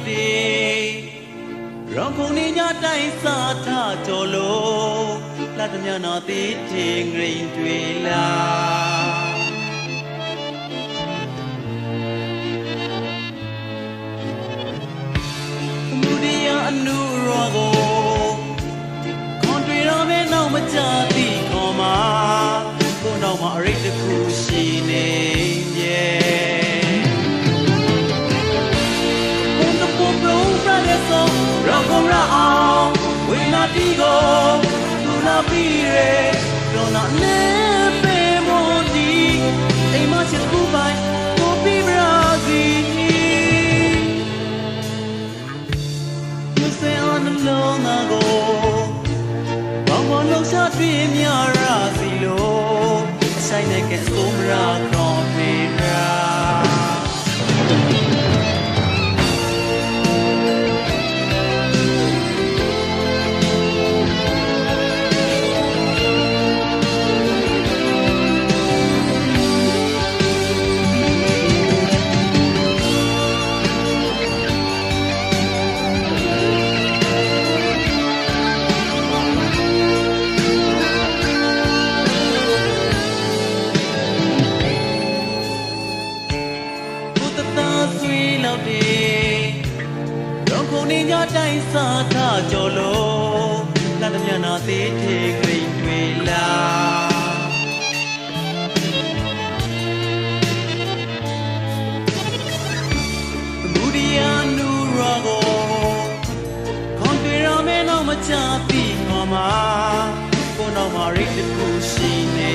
သားဆွေးလောက်တယ်ရောင်ခုန်နေညတိုင်းစားထကြော်လို့လာသမျှနာသေးတင်ငရိန်တွေလာ တီကိုသူလာပြီးရဲရောနာနေ ဆွေးလောက်တယ်ရောခုန်နေညတိုင်းစားထကြော်လို့လာသမျှနာသေးသေးဂရိန်တွေလာမူဒီယာနူရောကိုခွန်တွေရမဲနောက်မချပြီးငေါ်မှာကိုနောက်မှာရိတ်တစ်ခုရှိနေ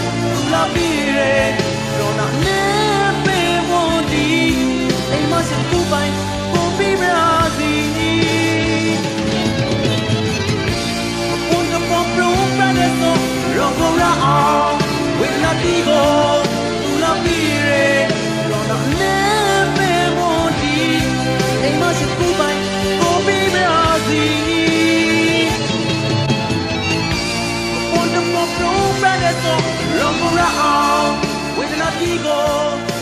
the more blue feathers, lumber around with an ego.